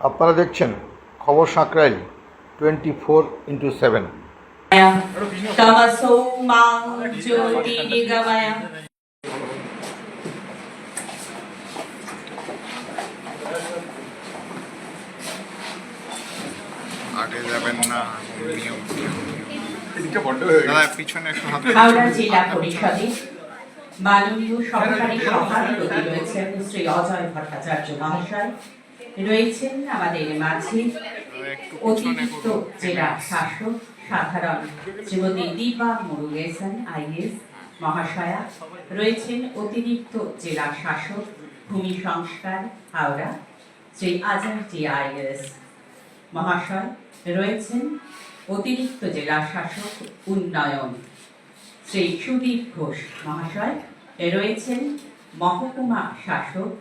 আপনারা দেখছেন খবর Sankrail twenty four into seven আগে যাবেন না পিছনে হাওড়া জেলা পরিষদে মাননীয় সহকারী সভাপতি রয়েছেন শ্রী অজয় ভট্টাচার্য মহাশয়। রয়েছেন আমাদের মাঝে অতিরিক্ত জেলা শাসক সাধারণ শ্রীমতী দীপা মুরুগেসন আইএস মহাশয়া। রয়েছেন অতিরিক্ত জেলা শাসক ভূমি সংস্কার হাওড়া। শ্রী আজম জি আইএস মহাশয়। রয়েছেন অতিরিক্ত জেলা শাসক উন্নয়ন শ্রী সুদীপ ঘোষ মহাশয়। রয়েছেন মহকুমা শাসক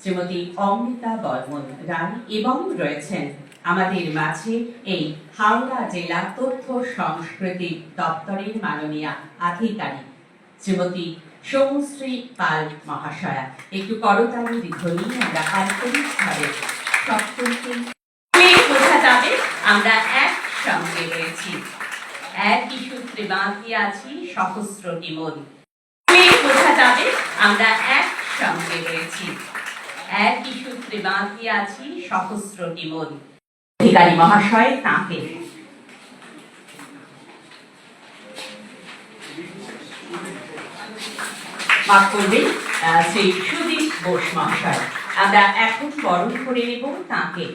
শ্রীমতী অমৃতা বর্মন রায় এবং রয়েছেন আমাদের মাঝে এই হাওড়া জেলা তথ্য সংস্কৃতি দপ্তরের মাননীয় আধিকারিক শ্রীমতী সৌমশ্রী পাল মহাশয়া। একটু করতালির ধ্বনি আমরা আন্তরিকভাবে সকলকে বোঝা যাবে, আমরা একসঙ্গে রয়েছি। একই সূত্রে বাঁধিয়ে আছি সহস্রটি মন বোঝা যাবে, আমরা একসঙ্গে রয়েছি। একই সূত্রে বাঁধিয়ে আছি সহস্রটি মন অধিকারী মহাশয়, তাঁকে। শ্রী সুদীপ বোস মহাশয়। আমরা এখন বরণ করে নেব তাঁকে।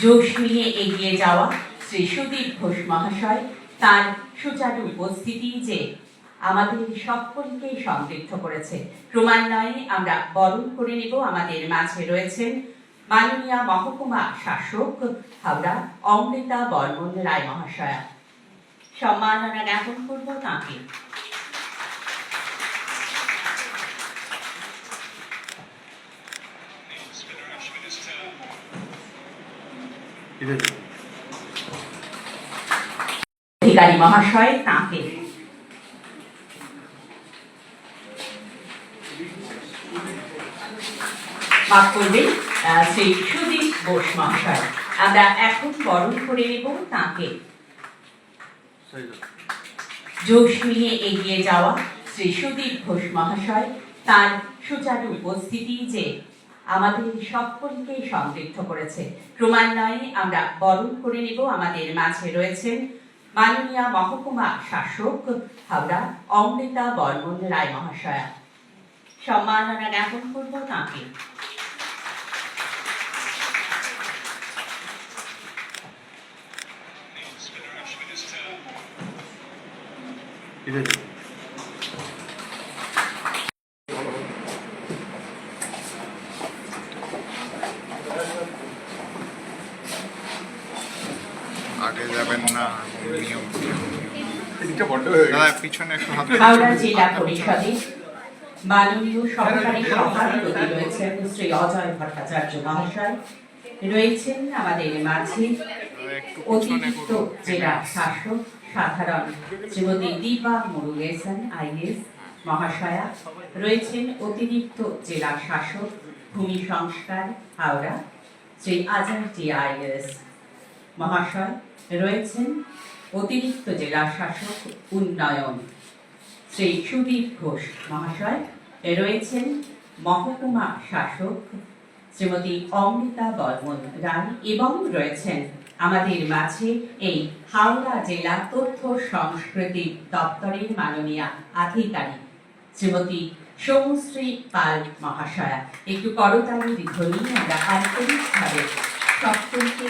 জোশ নিয়ে এগিয়ে যাওয়া শ্রী সুদীপ ঘোষ মহাশয়, তার সুচারু উপস্থিতি যে আমাদের সকলকে সমৃদ্ধ করেছে। ক্রমান্বয়ে আমরা বরণ করে নেব। আমাদের মাঝে রয়েছেন মাননীয় মহকুমা শাসক হাওড়া অমৃতা বর্মন রায় মহাশয়া সম্মাননা জ্ঞাপন করব তাঁকে। অধিকারী মহাশয় তাঁকে মাফ করবেন শ্রী সুদীপ বোস মহাশয়। আমরা এখন বরণ করে নেব তাঁকে। জোশ নিয়ে এগিয়ে যাওয়া শ্রী সুদীপ ঘোষ মহাশয়, তার সুচারু উপস্থিতি যে আমাদের সকলকে সমৃদ্ধ করেছে। ক্রমান্বয়ে আমরা বরণ করে নেব, আমাদের মাঝে রয়েছেন মাননীয় মহকুমা শাসক হাওড়া অমৃতা বর্মন রায় মহাশয়া। সম্মাননা জ্ঞাপন করব তাঁকে। আগে যাবেন না নিয়ম। বড্ড হয়ে দাদা পিছনে একটু হাত হাওড়া জেলা পরিষদে মাননীয় সহকারী সভাধিপতি রয়েছেন শ্রী অজয় ভট্টাচার্য মহাশয়। রয়েছেন আমাদের মাঝে অতিরিক্ত জেলা শাসক, সাধারণ শ্রীমতী দীপা মুরুগেসন, আইএস মহাশয়া। রয়েছেন অতিরিক্ত জেলা শাসক, ভূমি সংস্কার, হাওড়া। শ্রী আজম জি আইএস মহাশয়। রয়েছেন অতিরিক্ত জেলা শাসক, উন্নয়ন শ্রী সুদীপ ঘোষ মহাশয় রয়েছেন মহকুমা শাসক শ্রীমতী অমৃতা বর্মন রায় এবং রয়েছেন আমাদের মাঝে এই হাওড়া জেলা তথ্য সংস্কৃতি দপ্তরের মাননীয় আধিকারিক শ্রীমতী সৌমশ্রী পাল মহাশয়া। একটু করতালির ধ্বনি আমরা আন্তরিকভাবে সকলকে